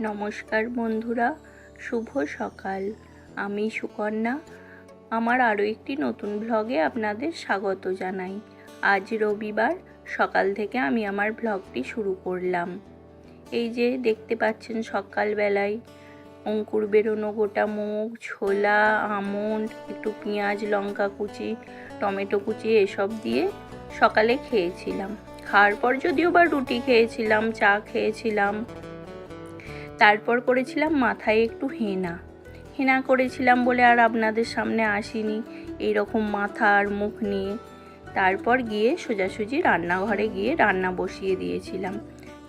নমস্কার বন্ধুরা, শুভ সকাল। আমি সুকন্যা। আমার আরও একটি নতুন ব্লগে আপনাদের স্বাগত জানাই। আজ রবিবার, সকাল থেকে আমি আমার ব্লগটি শুরু করলাম। এই যে দেখতে পাচ্ছেন সকালবেলায়, অঙ্কুর বেরোনো গোটা মুগ ছোলা, আমন্ড, একটু পেঁয়াজ, লঙ্কা কুচি, টমেটো কুচি এসব দিয়ে সকালে খেয়েছিলাম। খাওয়ার পর যদিও বা রুটি খেয়েছিলাম, চা খেয়েছিলাম তারপর করেছিলাম মাথায় একটু হেনা। হেনা করেছিলাম বলে আর আপনাদের সামনে আসিনি। এইরকম মাথা আর মুখ নিয়ে। তারপর গিয়ে সোজাসুজি রান্নাঘরে গিয়ে রান্না বসিয়ে দিয়েছিলাম।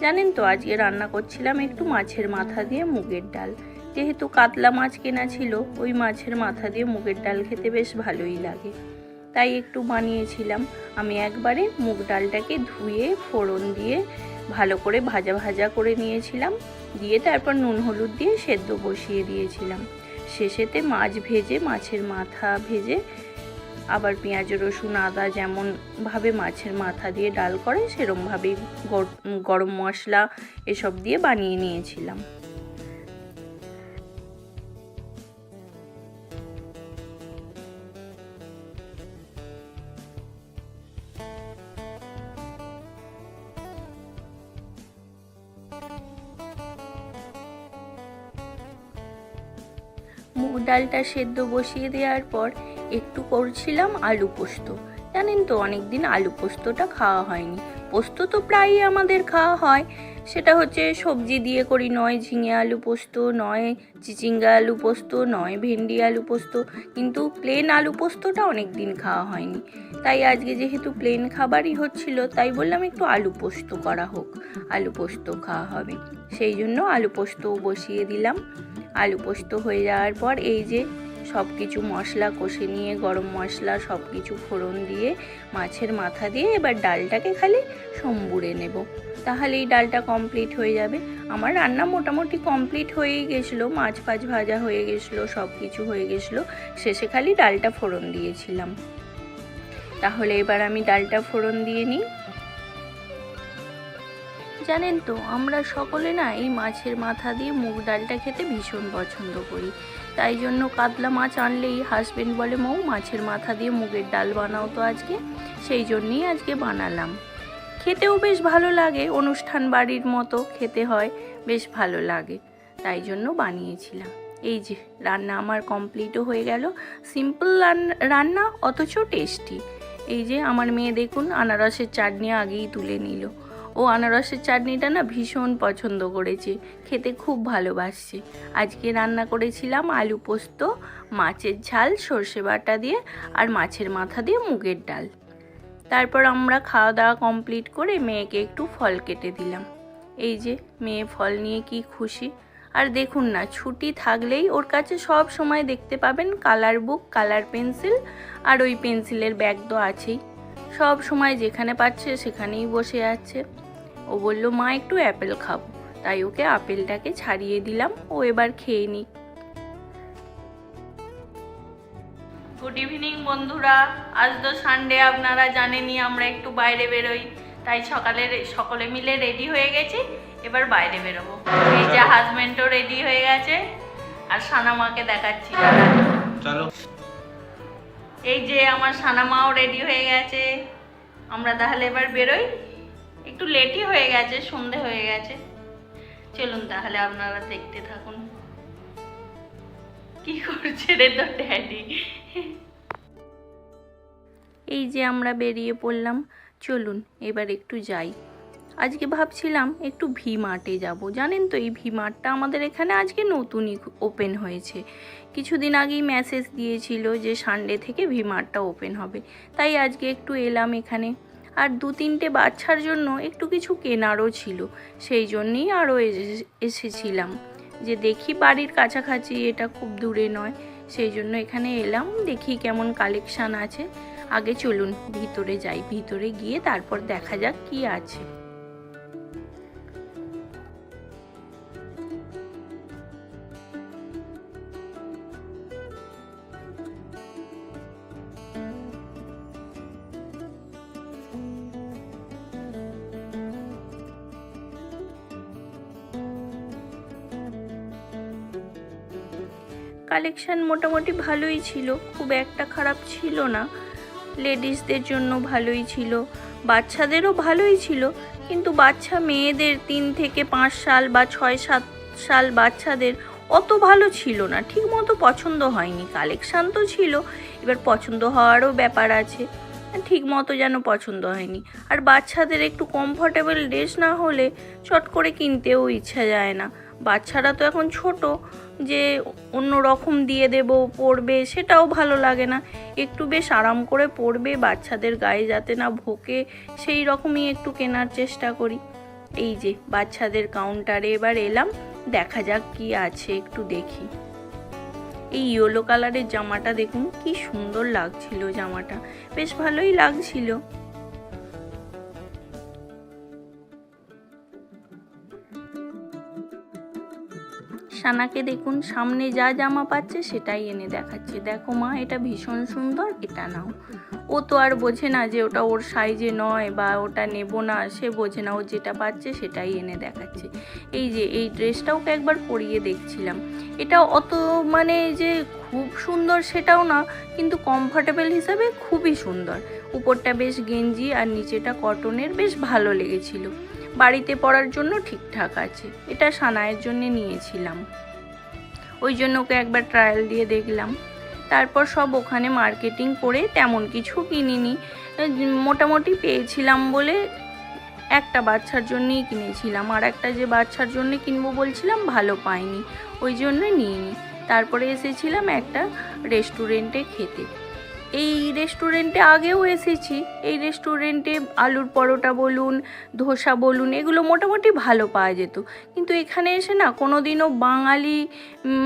জানেন তো, আজকে রান্না করছিলাম একটু মাছের মাথা দিয়ে মুগের ডাল। যেহেতু কাতলা মাছ কেনা ছিল, ওই মাছের মাথা দিয়ে মুগের ডাল খেতে বেশ ভালোই লাগে। তাই একটু বানিয়েছিলাম। আমি একবারে মুগ ডালটাকে ধুয়ে, ফোড়ন দিয়ে ভালো করে ভাজা ভাজা করে নিয়েছিলাম। দিয়ে তারপর নুন হলুদ দিয়ে সেদ্ধ বসিয়ে দিয়েছিলাম। শেষেতে মাছ ভেজে, মাছের মাথা ভেজে আবার পেঁয়াজ, রসুন, আদা যেমনভাবে মাছের মাথা দিয়ে ডাল করে, সেরমভাবেই গরম মশলা এসব দিয়ে বানিয়ে নিয়েছিলাম। মুগ ডালটা সেদ্ধ বসিয়ে দেওয়ার পর একটু করছিলাম আলু পোস্ত। জানেন তো অনেক দিন আলু পোস্তটা খাওয়া হয়নি। পোস্ত তো প্রায়ই আমাদের খাওয়া হয়। সেটা হচ্ছে সবজি দিয়ে করি, নয় ঝিঙে আলু পোস্ত, নয় চিচিঙ্গা আলু পোস্ত, নয় ভেন্ডি আলু পোস্ত। কিন্তু প্লেন আলু পোস্তটা অনেক দিন খাওয়া হয়নি। তাই আজকে যেহেতু প্লেন খাবারই হচ্ছিল, তাই বললাম একটু আলু পোস্ত করা হোক। আলু পোস্ত খাওয়া হবে। সেই জন্য আলু পোস্তও বসিয়ে দিলাম। আলু পোস্ত হয়ে যাওয়ার পর এই যে সব কিছু মশলা কষে নিয়ে, গরম মশলা সব কিছু ফোড়ন দিয়ে, মাছের মাথা দিয়ে এবার ডালটাকে খালি সম্বুরে নেব। তাহলে এই ডালটা কমপ্লিট হয়ে যাবে। আমার রান্না মোটামুটি কমপ্লিট হয়েই গেছিল। মাছ ফাছ ভাজা হয়ে গেছিল সব কিছু হয়ে গেছিল। শেষে খালি ডালটা ফোড়ন দিয়েছিলাম। তাহলে এবার আমি ডালটা ফোড়ন দিয়ে নিই। জানেন তো, আমরা সকলে না এই মাছের মাথা দিয়ে মুগ ডালটা খেতে ভীষণ পছন্দ করি। তাই জন্য কাতলা মাছ আনলেই হাজবেন্ড বলে, মৌ, মাছের মাথা দিয়ে মুগের ডাল বানাও তো আজকে। সেই জন্যই আজকে বানালাম। খেতেও বেশ ভালো লাগে, অনুষ্ঠান বাড়ির মতো খেতে হয়, বেশ ভালো লাগে। তাই জন্য বানিয়েছিলাম। এই যে, রান্না আমার কমপ্লিটও হয়ে গেল। সিম্পল রান্না অথচ টেস্টি এই যে, আমার মেয়ে দেখুন, আনারসের চাটনি আগেই তুলে নিল। ও আনারসের চাটনিটা না ভীষণ পছন্দ করেছে, খেতে খুব ভালোবাসছে। আজকে রান্না করেছিলাম আলু পোস্ত, মাছের ঝাল, সর্ষে বাটা দিয়ে আর মাছের মাথা দিয়ে মুগের ডাল। তারপর আমরা খাওয়া দাওয়া কমপ্লিট করে মেয়েকে একটু ফল কেটে দিলাম। এই যে, মেয়ে ফল নিয়ে কি খুশি। আর দেখুন না, ছুটি থাকলেই ওর কাছে সব সময় দেখতে পাবেন কালার বুক, কালার পেন্সিল আর ওই পেন্সিলের ব্যাগ তো আছেই। সব সময় যেখানে পাচ্ছে সেখানেই বসে আছে। ও বলল মা একটু অ্যাপেল খাব। তাই ওকে আপেলটাকে ছাড়িয়ে দিলাম ও এবার খেয়ে নিক। গুড ইভিনিং বন্ধুরা। আজ তো সানডে আপনারা জানেনই আমরা একটু বাইরে বেরোই। তাই সকালে সকলে মিলে রেডি হয়ে গেছি। এবার বাইরে বেরোবো। এই যে হাজবেন্ডও রেডি হয়ে গেছে আর সানামাকে দেখাচ্ছি। চলো। এই যে আমার সানামাও রেডি হয়ে গেছে। আমরা তাহলে এবার বেরোই। একটু লেটই হয়ে গেছে, সন্ধে হয়ে গেছে। চলুন তাহলে আপনারা দেখতে থাকুন। কি করছে রে তো ড্যাডি এই যে আমরা বেরিয়ে পড়লাম, চলুন এবার একটু যাই। আজকে ভাবছিলাম একটু ভি মার্টে যাব। জানেন তো এই ভি মার্টটা আমাদের এখানে আজকে নতুনই ওপেন হয়েছে। কিছুদিন আগেই মেসেজ দিয়েছিল যে সানডে থেকে ভি মার্টটা ওপেন হবে। তাই আজকে একটু এলাম এখানে। আর দু তিনটে বাচ্চার জন্য একটু কিছু কেনারও ছিল। সেই জন্যেই আরও এসেছিলাম। যে দেখি বাড়ির কাছাকাছি, এটা খুব দূরে নয়। সেই জন্য এখানে এলাম, দেখি কেমন কালেকশান আছে। আগে চলুন, ভিতরে যাই, ভিতরে গিয়ে তারপর দেখা যাক কি আছে। কালেকশন মোটামুটি ভালোই ছিল। খুব একটা খারাপ ছিল না। লেডিসদের জন্য ভালোই ছিল। বাচ্চাদেরও ভালোই ছিল। কিন্তু বাচ্চা মেয়েদের তিন থেকে পাঁচ সাল বা ছয় সাত সাল বাচ্চাদের অত ভালো ছিল না। ঠিক মতো পছন্দ হয়নি। কালেকশান তো ছিল। এবার পছন্দ হওয়ারও ব্যাপার আছে। ঠিক মতো যেন পছন্দ হয়নি। আর বাচ্চাদের একটু কমফোর্টেবল ড্রেস না হলে চট করে কিনতেও ইচ্ছা যায় না। বাচ্চারা তো এখন ছোট, যে অন্য রকম দিয়ে দেব, পরবে, সেটাও ভালো লাগে না। একটু বেশ আরাম করে পরবে, বাচ্চাদের গায়ে যাতে না ভোকে, সেই রকমই একটু কেনার চেষ্টা করি। এই যে, বাচ্চাদের কাউন্টারে এবার এলাম, দেখা যাক কি আছে, একটু দেখি। এই ইয়েলো কালারের জামাটা দেখুন, কি সুন্দর লাগছিল জামাটা। বেশ ভালোই লাগছিল। সানাকে দেখুন, সামনে যা জামা পাচ্ছে সেটাই এনে দেখাচ্ছে। দেখো মা, এটা ভীষণ সুন্দর, এটা নাও। ও তো আর বোঝে না যে ওটা ওর সাইজে নয় বা ওটা নেব না, সে বোঝে না ও যেটা পাচ্ছে সেটাই এনে দেখাচ্ছে। এই যে, এই ড্রেসটা ওকে একবার পরিয়ে দেখছিলাম। এটা অত মানে যে খুব সুন্দর সেটাও না, কিন্তু কমফর্টেবল হিসাবে খুবই সুন্দর। উপরটা বেশ গেঞ্জি আর নিচেটা কটনের বেশ ভালো লেগেছিল। বাড়িতে পড়ার জন্য ঠিকঠাক আছে। এটা সানায়ের জন্য নিয়েছিলাম। ওই জন্য ওকে একবার ট্রায়াল দিয়ে দেখলাম। তারপর সব ওখানে মার্কেটিং করে তেমন কিছু কিনিনি। মোটামুটি পেয়েছিলাম বলে একটা বাচ্চার জন্যই কিনেছিলাম। আর একটা যে বাচ্চার জন্য কিনবো বলছিলাম, ভালো পাইনি। ওই জন্য নিইনি। তারপরে এসেছিলাম একটা রেস্টুরেন্টে খেতে। এই রেস্টুরেন্টে আগেও এসেছি। এই রেস্টুরেন্টে আলুর পরোটা বলুন, ধোসা বলুন, এগুলো মোটামুটি ভালো পাওয়া যেত। কিন্তু এখানে এসে না কোনো দিনও বাঙালি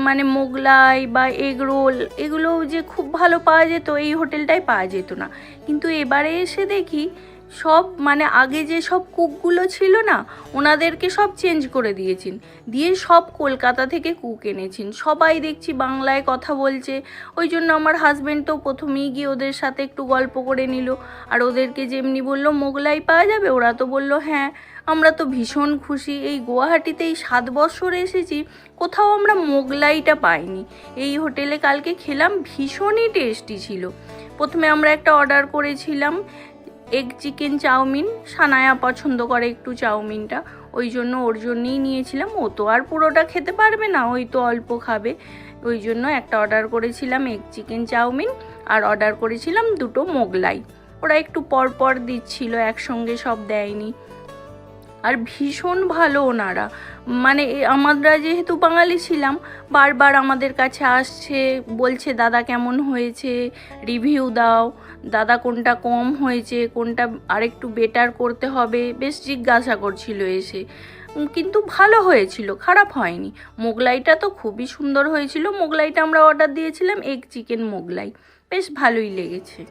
মানে মোগলাই বা এগ রোল এগুলো যে খুব ভালো পাওয়া যেত, এই হোটেলটাই পাওয়া যেত না। কিন্তু এবারে এসে দেখি সব মানে আগে যে সব কুকগুলো ছিল না, ওনাদেরকে সব চেঞ্জ করে দিয়েছেন। দিয়ে সব কলকাতা থেকে কুক এনেছেন। সবাই দেখছি বাংলায় কথা বলছে। ওই জন্য আমার হাজব্যান্ড তো প্রথমেই গিয়ে ওদের সাথে একটু গল্প করে নিল। আর ওদেরকে যেমনি বলল, মোগলাই পাওয়া যাবে? ওরা তো বলল হ্যাঁ আমরা তো ভীষণ খুশি। এই গুয়াহাটিতে এই সাত বছর এসেছি, কোথাও আমরা মোগলাইটা পাইনি। এই হোটেলে কালকে খেলাম, ভীষণই টেস্টি ছিল। প্রথমে আমরা একটা অর্ডার করেছিলাম এগ চিকেন চাউমিন, সানায়া পছন্দ করে একটু চাউমিনটা। ওই জন্য ওর জন্যেই নিয়েছিলাম। ও তো আর পুরোটা খেতে পারবে না, ওই তো অল্প খাবে। ওই জন্য একটা অর্ডার করেছিলাম এগ চিকেন চাউমিন আর অর্ডার করেছিলাম দুটো মোগলাই। ওরা একটু পর পর দিচ্ছিল, একসঙ্গে সব দেয়নি। আর ভীষণ ভালো ওনারা। মানে আমরা যেহেতু বাঙালি ছিলাম, বারবার আমাদের কাছে আসছে, বলছে, দাদা কেমন হয়েছে? রিভিউ দাও। দাদা কোনটা কম হয়েছে? কোনটা আরেকটু বেটার করতে হবে? বেশ জিজ্ঞাসা করছিল এসে। কিন্তু ভালো হয়েছিল, খারাপ হয়নি। মোগলাইটা তো খুবই সুন্দর হয়েছিল। মোগলাইটা আমরা অর্ডার দিয়েছিলাম এগ চিকেন মোগলাই। বেশ ভালোই লেগেছে।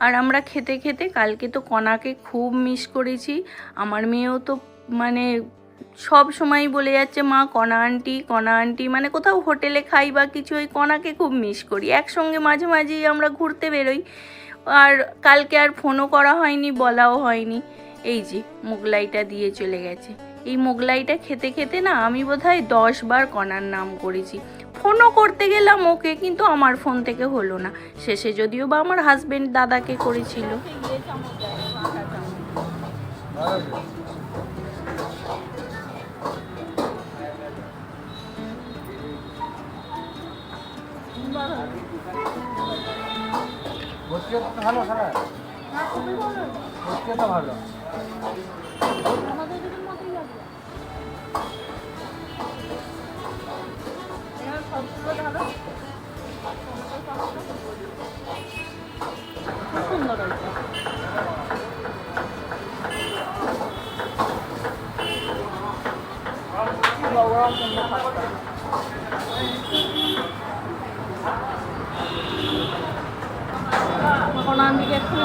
আর আমরা খেতে খেতে কালকে তো কণাকে খুব মিস করেছি। আমার মেয়েও তো মানে সব সময় বলে যাচ্ছে, মা কণা আন্টি কণা আন্টি মানে কোথাও হোটেলে খাই বা কিছু, ওই কণাকে খুব মিস করি। একসঙ্গে মাঝে মাঝেই আমরা ঘুরতে বেরোই। আর কালকে আর ফোনও করা হয়নি, বলাও হয়নি। এই যে, মোগলাইটা দিয়ে চলে গেছে। এই মোগলাইটা খেতে খেতে না আমি বোধহয় দশ বার কণার নাম করেছি। ফোনও করতে গেলাম ওকে, কিন্তু আমার ফোন থেকে হলো না। শেষে যদিও বা আমার হাজবেন্ড দাদাকে করেছিল। ভর্তিও তো ভালো ভালো।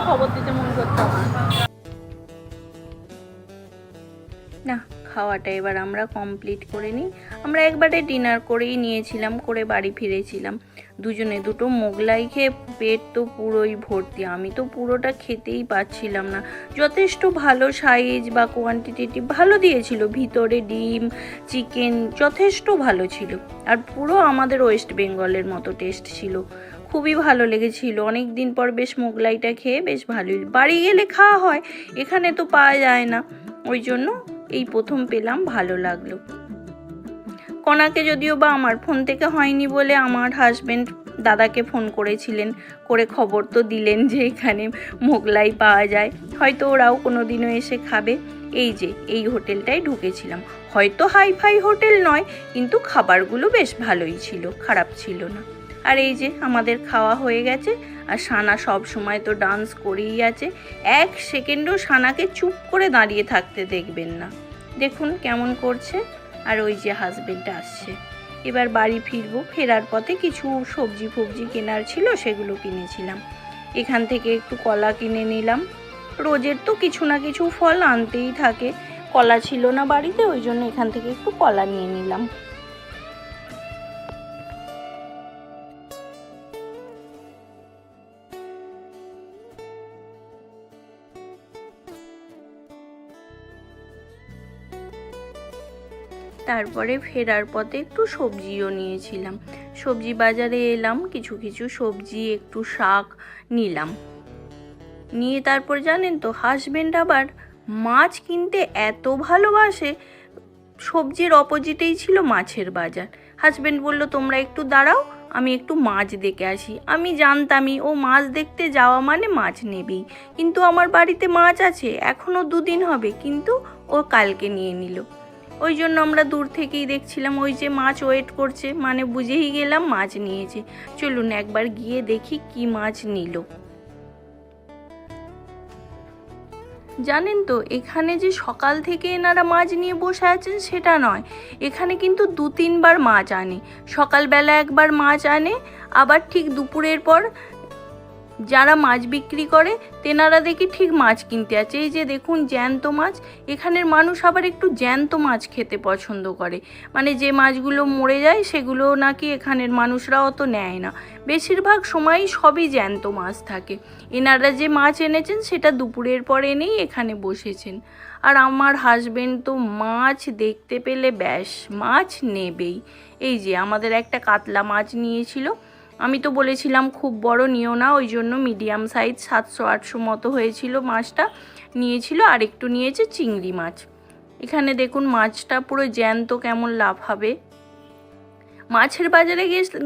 খবর দিতে করতাম না, খাওয়াটা এবার আমরা কমপ্লিট করে নিই। আমরা একবারে ডিনার করেই নিয়েছিলাম, করে বাড়ি ফিরেছিলাম। দুজনে দুটো মোগলাই খেয়ে পেট তো পুরোই ভর্তি। আমি তো পুরোটা খেতেই পাচ্ছিলাম না। যথেষ্ট ভালো সাইজ বা কোয়ান্টিটি ভালো দিয়েছিল। ভিতরে ডিম চিকেন যথেষ্ট ভালো ছিল। আর পুরো আমাদের ওয়েস্ট বেঙ্গলের মতো টেস্ট ছিল। খুবই ভালো লেগেছিল। অনেক দিন পর বেশ মোগলাইটা খেয়ে বেশ ভালোই। বাড়ি গেলে খাওয়া হয়, এখানে তো পাওয়া যায় না। ওই জন্য এই প্রথম পেলাম, ভালো লাগল। কণাকে যদিও বা আমার ফোন থেকে হয়নি বলে আমার হাজব্যান্ড দাদাকে ফোন করেছিলেন, করে খবর তো দিলেন যে এখানে মোগলাই পাওয়া যায়। হয়তো ওরাও কোনো দিনও এসে খাবে। এই যে, এই হোটেলটায় ঢুকেছিলাম। হয়তো হাই ফাই হোটেল নয়, কিন্তু খাবারগুলো বেশ ভালোই ছিল, খারাপ ছিল না। আর এই যে, আমাদের খাওয়া হয়ে গেছে, আর সানা সব সময় তো ডান্স করেই আছে। এক সেকেন্ডও সানাকে চুপ করে দাঁড়িয়ে থাকতে দেখবেন না। দেখুন কেমন করছে। আর ওই যে হাজবেন্ডটা আসছে। এবার বাড়ি ফিরবো, ফেরার পথে কিছু সবজি ফবজি কেনার ছিল সেগুলো কিনেছিলাম। এখান থেকে একটু কলা কিনে নিলাম। রোজের তো কিছু না কিছু ফল আনতেই থাকে। কলা ছিল না বাড়িতে, ওই জন্য এখান থেকে একটু কলা নিয়ে নিলাম। তারপরে ফেরার পথে একটু সবজিও নিয়েছিলাম। সবজি বাজারে এলাম, কিছু কিছু সবজি, একটু শাক নিলাম। নিয়ে তারপর জানেন তো হাজবেন্ড আবার মাছ কিনতে এত ভালোবাসে, সবজির অপোজিটেই ছিল মাছের বাজার। হাজবেন্ড বলল, তোমরা একটু দাঁড়াও, আমি একটু মাছ দেখে আসি। আমি জানতামই, ও মাছ দেখতে যাওয়া মানে মাছ নেবেই। কিন্তু আমার বাড়িতে মাছ আছে এখনও দুদিন হবে, কিন্তু ও কালকে নিয়ে নিল। ওই জন্য আমরা দূর থেকেই দেখছিলাম, ওই যে মাছ ওয়েট করছে মানে বুঝেই গেলাম মাছ নিয়েছে। চলুন একবার গিয়ে দেখি কি মাছ নিল। জানেন তো, এখানে যে সকাল থেকে এনারা মাছ নিয়ে বসে আছেন সেটা নয়। এখানে কিন্তু দু তিনবার মাছ আনে। সকালবেলা একবার মাছ আনে, আবার ঠিক দুপুরের পর যারা মাছ বিক্রি করে, তেনারা দেখি ঠিক মাছ কিনতে আছে এই যে দেখুন, জ্যান্ত মাছ, এখানের মানুষ আবার একটু জ্যান্ত মাছ খেতে পছন্দ করে। মানে যে মাছগুলো মরে যায়, সেগুলো নাকি এখানের মানুষরা অত নেয় না। বেশিরভাগ সময়ই সবই জ্যান্ত মাছ থাকে। এনারা যে মাছ এনেছেন, সেটা দুপুরের পর এনেই এখানে বসেছেন। আর আমার হাজবেন্ড তো মাছ দেখতে পেলে ব্যাস, মাছ নেবেই। এই যে আমাদের একটা কাতলা মাছ নিয়েছিল আমি তো বলেছিলাম খুব বড় নিও না, ওই জন্য মিডিয়াম সাইজ সাতশো, আটশো মতো হয়েছিল মাছটা। নিয়েছিল আর একটু নিয়েছে চিংড়ি মাছ। এখানে দেখুন মাছটা পুরো জ্যান্ত কেমন লাভ হবে। মাছের বাজারে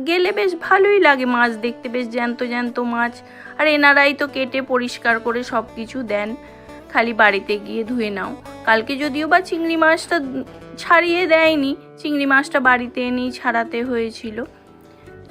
গেলে বেশ ভালোই লাগে মাছ দেখতে, বেশ জ্যান্ত জ্যান্ত মাছ। আর এনারাই তো কেটে পরিষ্কার করে সব কিছু দেন। খালি বাড়িতে গিয়ে ধুয়ে নাও। কালকে যদিও বা চিংড়ি মাছটা ছাড়িয়ে দেয়নি, চিংড়ি মাছটা বাড়িতে এনেই ছাড়াতে হয়েছিল।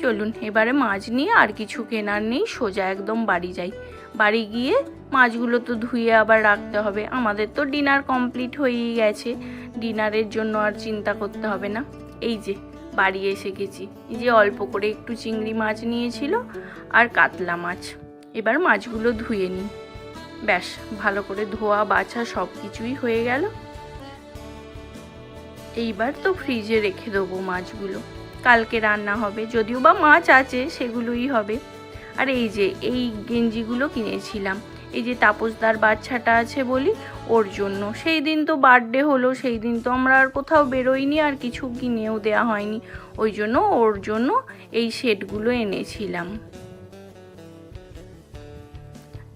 চলুন, এবারে মাছ নিয়ে আর কিছু কেনার নেই, সোজা একদম বাড়ি যাই। বাড়ি গিয়ে মাছগুলো তো ধুয়ে আবার রাখতে হবে। আমাদের তো ডিনার কমপ্লিট হয়েই গেছে। ডিনারের জন্য আর চিন্তা করতে হবে না। এই যে, বাড়ি এসে গেছি। এই যে অল্প করে একটু চিংড়ি মাছ নিয়েছিল আর কাতলা মাছ। এবার মাছগুলো ধুয়ে নিই। ব্যাস, ভালো করে ধোয়া, বাছা সব কিছুই হয়ে গেল। এইবার তো ফ্রিজে রেখে দেবো মাছগুলো। কালকে রান্না হবে, যদিও বা মাছ আছে সেগুলোই হবে। আর এই যে, এই গেঞ্জিগুলো কিনেছিলাম, এই যে তাপসদার বাচ্চাটা আছে বলি, ওর জন্য। সেই দিন তো বার্থডে হলো, সেই দিন তো আমরা আর কোথাও বেরোইনি, আর কিছু কিনেও দেওয়া হয়নি। ওই জন্য ওর জন্য এই সেটগুলো এনেছিলাম।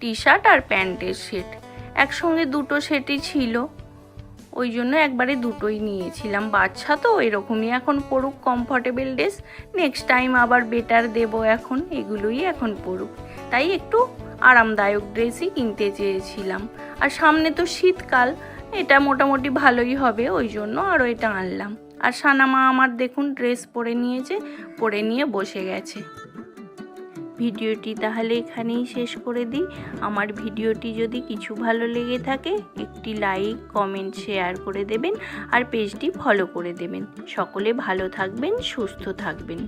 টি শার্ট আর প্যান্টের সেট। একসঙ্গে দুটো সেটই ছিল। ওই জন্য একবারে দুটোই নিয়েছিলাম। বাচ্চা তো এরকমই, এখন পড়ুক কমফর্টেবল ড্রেস নেক্সট টাইম আবার বেটার দেব এখন, এগুলোই এখন পড়ুক। তাই একটু আরামদায়ক ড্রেসই কিনতে চেয়েছিলাম। আর সামনে তো শীতকাল, এটা মোটামুটি ভালোই হবে, ওই জন্য আরও এটা আনলাম। আর সানামা আমার দেখুন ড্রেস পরে নিয়েছে, পরে নিয়ে বসে গেছে। ভিডিওটি তাহলে এখানেই শেষ করে দিই। আমার ভিডিওটি যদি কিছু ভালো লেগে থাকে, একটি লাইক, কমেন্ট, শেয়ার করে দেবেন আর পেজটি ফলো করে দেবেন। সকলে ভালো থাকবেন, সুস্থ থাকবেন।